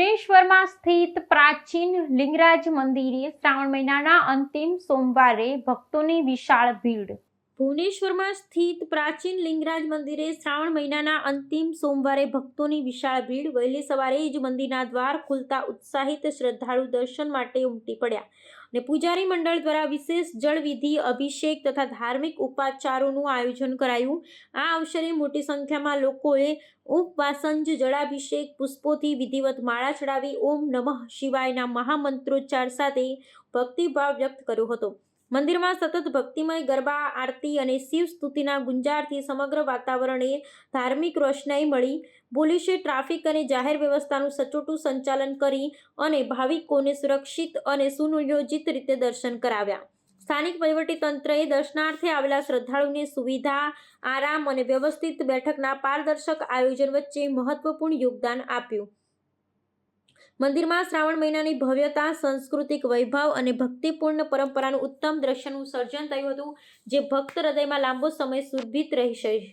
ભુવનેશ્વરમાં સ્થિત પ્રાચીન લિંગરાજ મંદિરે શ્રાવણ મહિનાના અંતિમ સોમવારે ભક્તોની વિશાળ ભીડ. ભુવનેશ્વરમાં સ્થિત પ્રાચીન લિંગરાજ મંદિરે શ્રાવણ મહિનાના અંતિમ સોમવારે ભક્તોની વિશાળ ભીડ. વહેલી સવારે જ મંદિરના દ્વાર ખુલતા ઉત્સાહિત શ્રદ્ધાળુ દર્શન માટે ઉમટી પડ્યા અને પૂજારી મંડળ દ્વારા વિશેષ જળવિધિ, અભિષેક તથા ધાર્મિક ઉપાચારોનું આયોજન કરાયું. આ અવસરે મોટી સંખ્યામાં લોકોએ ઉપવાસંજ, જળાભિષેક, પુષ્પોથી વિધિવત માળા ચડાવી, ઓમ નમઃ શિવાયના મહામંત્રોચ્ચાર સાથે ભક્તિભાવ વ્યક્ત કર્યો હતો. મંદિરમાં સતત ભક્તિમય ગરબા, આરતી અને શિવ સ્તુતિના ગુંજારથી સમગ્ર વાતાવરણે ધાર્મિક રોશનાઈ મળી. પોલીસે ટ્રાફિક અને જાહેર વ્યવસ્થાનું સચોટું સંચાલન કરી અને ભાવિકોને સુરક્ષિત અને સુનિયોજિત રીતે દર્શન કરાવ્યા. સ્થાનિક વહીવટીતંત્રએ દર્શનાર્થે આવેલા શ્રદ્ધાળુને સુવિધા, આરામ અને વ્યવસ્થિત બેઠકના પારદર્શક આયોજન વચ્ચે મહત્વપૂર્ણ યોગદાન આપ્યું. મંદિરમાં શ્રાવણ મહિનાની ભવ્યતા, સાંસ્કૃતિક વૈભવ અને ભક્તિપૂર્ણ પરંપરાનું ઉત્તમ દ્રશ્યનું સર્જન થયું હતું, જે ભક્ત હૃદયમાં લાંબો સમય સુરભિત રહેશે.